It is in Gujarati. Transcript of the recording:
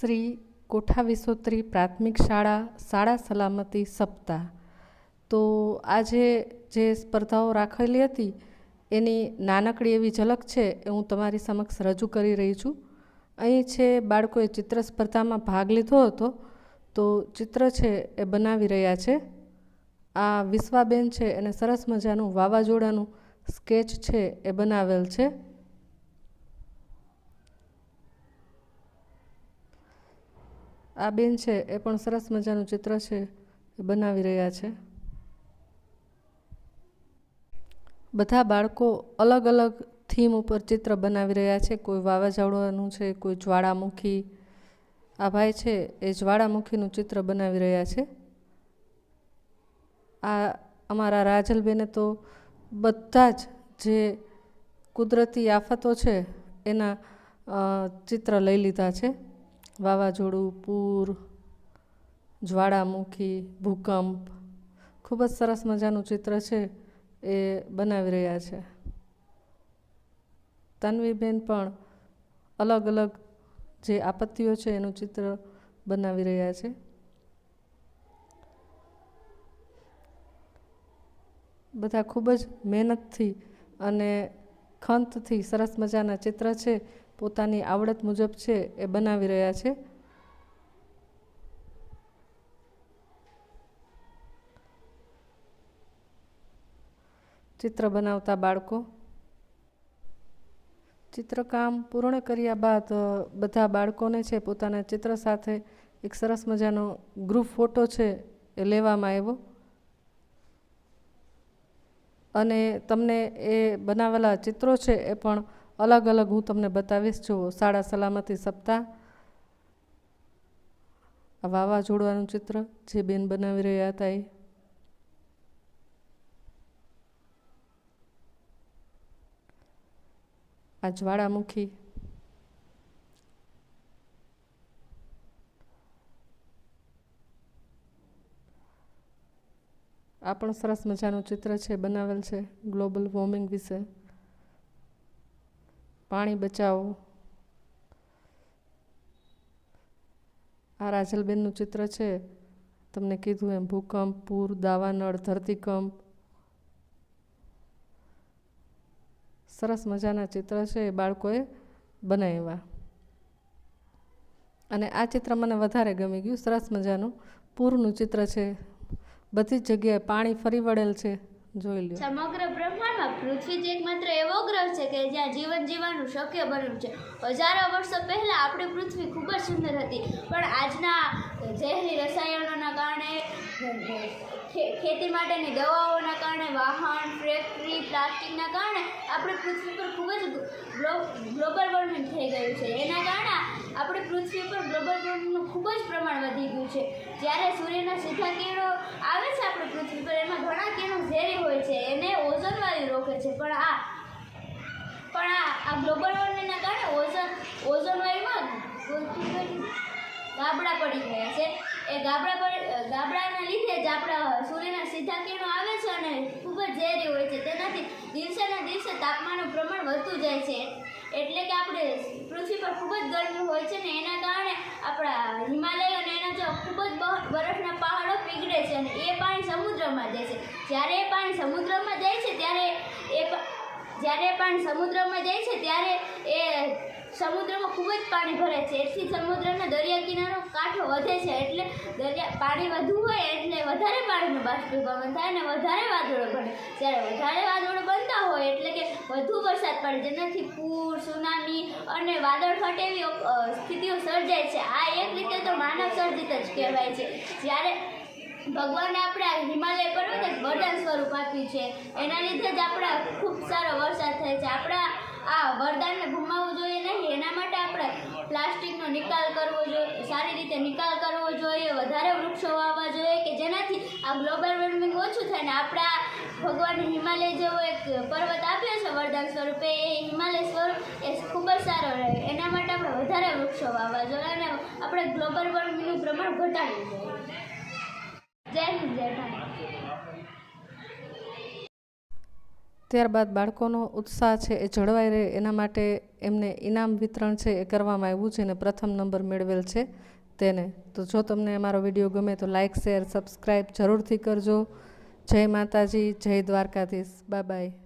શ્રી કોઠા વિસોત્રી પ્રાથમિક શાળા શાળા સલામતી સપ્તાહ. તો આજે જે સ્પર્ધાઓ રાખેલી હતી, એની નાનકડી એવી ઝલક છે એ હું તમારી સમક્ષ રજૂ કરી રહી છું. અહીં છે, બાળકોએ ચિત્ર સ્પર્ધામાં ભાગ લીધો હતો, તો ચિત્ર છે એ બનાવી રહ્યા છે. આ વિશ્વાબેન છે, એને સરસ મજાનું વાવાઝોડાનું સ્કેચ છે એ બનાવેલ છે. આ બેન છે, એ પણ સરસ મજાનું ચિત્ર છે, એ બનાવી રહ્યા છે. બધા બાળકો અલગ અલગ થીમ ઉપર ચિત્ર બનાવી રહ્યા છે. કોઈ વાવાઝોડાનું છે, કોઈ જ્વાળામુખી. આ ભાઈ છે, એ જ્વાળામુખીનું ચિત્ર બનાવી રહ્યા છે. આ અમારા રાજલબેને તો બધા જ જે કુદરતી આફતો છે, એના ચિત્ર લઈ લીધા છે. વાવાઝોડું, પૂર, જ્વાળામુખી, ભૂકંપ, ખૂબ જ સરસ મજાનું ચિત્ર છે એ બનાવી રહ્યા છે. તન્વીબેન પણ અલગ અલગ જે આપત્તિઓ છે એનું ચિત્ર બનાવી રહ્યા છે. બધા ખૂબ જ મહેનતથી અને ખંતથી સરસ મજાના ચિત્ર છે પોતાની આવડત મુજબ છે એ બનાવી રહ્યા છે. ચિત્ર બનાવતા બાળકો. ચિત્રકામ પૂર્ણ કર્યા બાદ બધા બાળકોને છે પોતાના ચિત્ર સાથે એક સરસ મજાનો ગ્રુપ ફોટો છે એ લેવામાં આવ્યો. અને તમને એ બનાવેલા ચિત્રો છે એ પણ અલગ અલગ હું તમને બતાવીશ, જો શાળા સલામતી સપ્તાહ, આ વાવાઝોડવાનું ચિત્ર જે બેન બનાવી રહ્યા હતા એ. આ જ્વાળામુખી. આ પણ સરસ મજાનું ચિત્ર છે, બનાવેલ છે, ગ્લોબલ વોર્મિંગ વિશે. પાણી બચાવો. આ રાજલબેનનું ચિત્ર છે. તમને કીધું એમ ભૂકંપ, પૂર, દાવાનળ, ધરતીકંપ. સરસ મજાના ચિત્ર છે એ બાળકોએ બનાવ્યા. અને આ ચિત્ર મને વધારે ગમી ગયું. સરસ મજાનું પૂરનું ચિત્ર છે. બધી જ જગ્યાએ પાણી ફરી વળેલ છે. જોઈ લ્યો. સમગ્ર બ્રહ્માંડમાં પૃથ્વી જ એકમાત્ર એવો ગ્રહ છે કે જ્યાં જીવન જીવવાનું શક્ય બન્યું છે. હજારો વર્ષો પહેલાં આપણી પૃથ્વી ખૂબ જ સુંદર હતી, પણ આજના ઝેરી રસાયણોના કારણે ખેતી માટેની દવાઓના કારણે, વાહન ફેક્ટરી પ્લાસ્ટિકના કારણે આપણી પૃથ્વી પર ખૂબ જ ગ્લોબલ વોર્મિંગ થઈ ગયું છે. એના કારણે આપણી પૃથ્વી પર ગ્લોબલ વોર્મિંગનું ખૂબ જ પ્રમાણ વધી ગયું છે. જ્યારે સૂર્યના સીધા કિરણો આવે છે આપણી પૃથ્વી પર, એમાં ઘણા કિરણો ઝેરી હોય છે. એને ઓઝોન રોકે છે. પણ આ પણ આ આ ગ્લોબલ વોર્મિંગના કારણે ઓઝોન ઓઝોન વાયુમાં ગાબડા પડી ગયા છે. એ ગાબડા પર, ગાબડાના લીધે જ આપણા સૂર્યના સીધા કિરણો આવે છે અને ખૂબ જ ઝેરી હોય છે. તેનાથી દિવસેના દિવસે તાપમાનનું પ્રમાણ વધતું જાય છે. એટલે કે આપણે પૃથ્વી પર ખૂબ જ ગરમી હોય છે ને એના કારણે આપણા હિમાલય અને એના જો ખૂબ જ બરફના પહાડો પીગળે છે અને એ પાણી સમુદ્રમાં જાય છે. જ્યારે એ પાણી સમુદ્રમાં જાય છે, ત્યારે એ જ્યારે એ પાણી સમુદ્રમાં જાય છે, ત્યારે એ સમુદ્રમાં ખૂબ જ પાણી ભરે છે. એથી સમુદ્રનો દરિયા કિનારો કાંઠો વધે છે એટલે દરિયા પાણી વધુ હોય એટલે વધારે પાણીનું બાષ્પીભવન થાય અને વધારે વાદળો બને. જ્યારે વધારે વાદળો બનતા હોય એટલે કે વધુ વરસાદ પડે, જેનાથી પૂર, સુનામી અને વાદળ ફાટે એવી સ્થિતિઓ સર્જાય છે. આ એક રીતે તો માનવ સર્જિત જ કહેવાય છે. જ્યારે ભગવાને આપણે આ હિમાલય પર્વત એક વરદાન સ્વરૂપ આપ્યું છે, એના લીધે જ આપણા ખૂબ સારો વરસાદ થાય છે. આપણા આ વરદાનને ગુમાવવું જોઈએ નહીં. એના માટે આપણે પ્લાસ્ટિકનો નિકાલ કરવો જોઈએ, સારી રીતે નિકાલ કરવો જોઈએ, વધારે વૃક્ષો વાવવા જોઈએ કે જેનાથી આ ગ્લોબલ વોર્મિંગ ઓછું થાય ને આપણા ભગવાને હિમાલય જેવો એક પર્વત આપ્યો છે વરદાન સ્વરૂપે, એ હિમાલય સ્વરૂપ એ ખૂબ જ સારો રહે. એના માટે આપણે વધારે વૃક્ષો વાવવા જોઈએ અને આપણે ગ્લોબલ વોર્મિંગનું પ્રમાણ ઘટાડવું જોઈએ. જય હિન્દ, જય ભારત. ત્યારબાદ બાળકોનો ઉત્સાહ છે એ જળવાઈ રહે, એના માટે એમને ઇનામ વિતરણ છે એ કરવામાં આવ્યું છે અને પ્રથમ નંબર મેળવેલ છે તેને. તો જો તમને અમારો વીડિયો ગમે તો લાઇક શેર સબસ્ક્રાઈબ જરૂરથી કરજો. જય માતાજી, જય દ્વારકાધીશ. બાય.